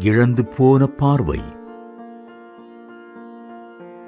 இழந்து போன பார்வை.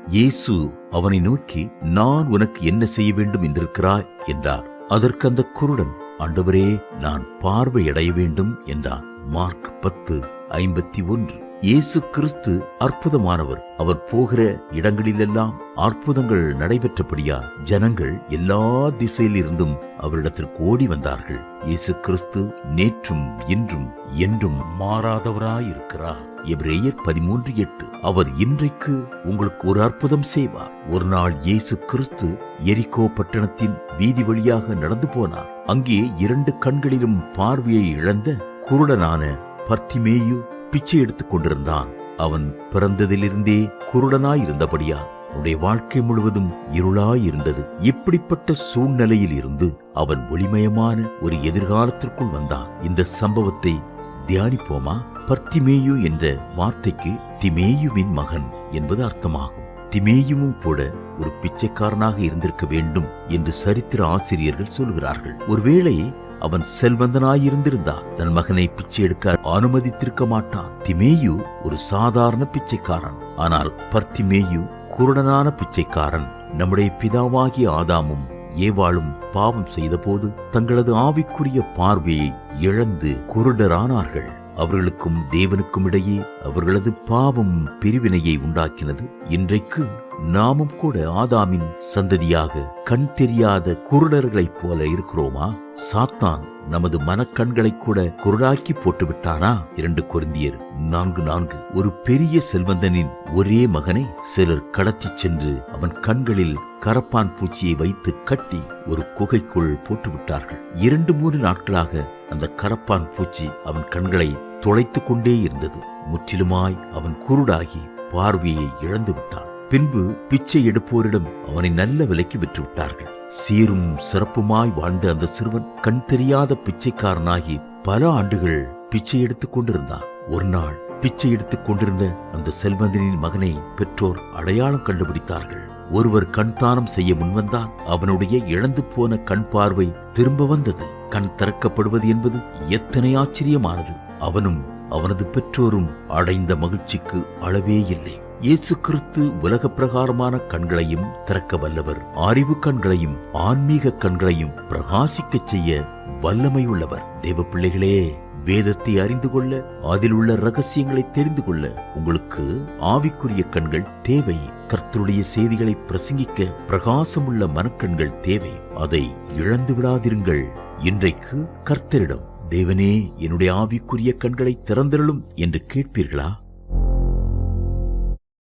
இயேசு அவனை நோக்கி நான் உனக்கு என்ன செய்ய வேண்டும் என்றிருக்கிறாய்? என்றார். அதற்கு அந்த குருடன் ஆண்டவரே நான் பார்வையடைய வேண்டும் என்றான். மார்க் பத்து ஐம்பத்தி ஒன்று. இயேசு கிறிஸ்து அற்புதமானவர். அவர் போகிற இடங்களிலெல்லாம் அற்புதங்கள் நடைபெற்றபடியா ஜனங்கள் எல்லா திசையில் இருந்தும் அவரிடத்திற்கு ஓடி வந்தார்கள். இயேசு கிறிஸ்து நேற்றும் இன்றும் என்றும் மாறாதவராயிருக்கிறார். எப்ரேயர் பதிமூன்று எட்டு அவர் இன்றைக்கு உங்களுக்கு ஒரு அற்புதம் செய்வார். ஒரு நாள் இயேசு கிறிஸ்து எரிகோ பட்டணத்தின் வீதி வழியாக நடந்து போனார். அங்கே இரண்டு கண்களிலும் பார்வையை இழந்த குருடனான பர்த்திமேயு பிச்சை எடுத்துக் கொண்டிருந்தான். அவன் பிறந்ததிலிருந்தே குருடனாயிருந்தபடியா அவனுடைய வாழ்க்கை முழுவதும் இருளாயிருந்தது. இப்படிப்பட்ட சூழ்நிலையில் இருந்து அவன் ஒளிமயமான ஒரு எதிர்காலத்திற்குள் வந்தான். இந்த சம்பவத்தை தியானிப்போமா? பர்த்திமேயு என்ற வார்த்தைக்கு திமேயுவின் மகன் என்பது அர்த்தமாகும். திமேயுவும் கூட ஒரு பிச்சைக்காரனாக இருந்திருக்க வேண்டும் என்று சரித்திர ஆசிரியர்கள் சொல்கிறார்கள். ஒருவேளை அவன் செல்வந்தனாயிருந்திருந்தான். தன் மகனை பிச்சை எடுக்க அனுமதித்திருக்க மாட்டான். திமேயு ஒரு சாதாரண பிச்சைக்காரன். ஆனால் பர்த்திமேயு குருடனான பிச்சைக்காரன். நம்முடைய பிதாவாகிய ஆதாமும் ஏவாளும் பாவம் செய்தபோது தங்களது ஆவிக்குரிய பார்வையை இழந்து குருடரானார்கள். அவர்களுக்கும் தேவனுக்கும் இடையே அவர்களது பாவம் பிரிவினையை உண்டாக்கினது. இன்றைக்கு நாமும் கூட ஆதாமின் சந்ததியாக கண் தெரியாத குருடர்களைப் போல இருக்கிறோமா? சாத்தான் நமது மனக்கண்களை கூட குருடாக்கி போட்டு விட்டானா இரண்டு குருந்தியர் நான்கு நான்கு. ஒரு பெரிய செல்வந்தனின் ஒரே மகனை. சிலர் கடத்திச் சென்று அவன் கண்களில் கரப்பான் பூச்சியை வைத்து கட்டி ஒரு குகைக்குள் போட்டுவிட்டார்கள். இரண்டு மூன்று நாட்களாக அந்த கரப்பான் பூச்சி அவன் கண்களை துளைத்துக் கொண்டே இருந்தது. முற்றிலுமாய் அவன் குருடாகி பார்வையை இழந்து விட்டான். பின்பு பிச்சை எடுப்போரிடம் அவனை நல்ல விலைக்கு விற்றுவிட்டார்கள். சீரும் சிறப்புமாய் வாழ்ந்த அந்த சிறுவன் கண் தெரியாத பிச்சைக்காரனாகி பல ஆண்டுகள் பிச்சை எடுத்துக் கொண்டிருந்தான். ஒரு நாள் பிச்சை எடுத்துக் கொண்டிருந்த அந்த செல்வந்தனின் மகனை பெற்றோர் அடையாளம் கண்டுபிடித்தார்கள். ஒருவர் கண் தானம் செய்ய முன்வந்தால் அவனுடைய இழந்து போன கண் பார்வை திரும்ப வந்தது. கண் திறக்கப்படுவது என்பது எத்தனை ஆச்சரியமானது. அவனும் அவனது பெற்றோரும் அடைந்த மகிழ்ச்சிக்கு அளவே இல்லை. இயேசு கிறிஸ்து உலக பிரகாரமான கண்களையும் திறக்க வல்லவர். அறிவு கண்களையும் ஆன்மீக கண்களையும் பிரகாசிக்கச் செய்ய வல்லமை உள்ளவர் தேவ பிள்ளைகளே வேதத்தை அறிந்து கொள்ள அதில் உள்ள ரகசியங்களை தெரிந்து கொள்ள உங்களுக்கு ஆவிக்குரிய கண்கள் தேவை. கர்த்தருடைய செய்திகளை பிரசங்கிக்க பிரகாசமுள்ள மனக்கண்கள் தேவை. அதை இழந்து விடாதிருங்கள். இன்றைக்கு கர்த்தரிடம் தேவனே என்னுடைய ஆவிக்குரிய கண்களை திறந்திரளும் என்று கேட்பீர்களா?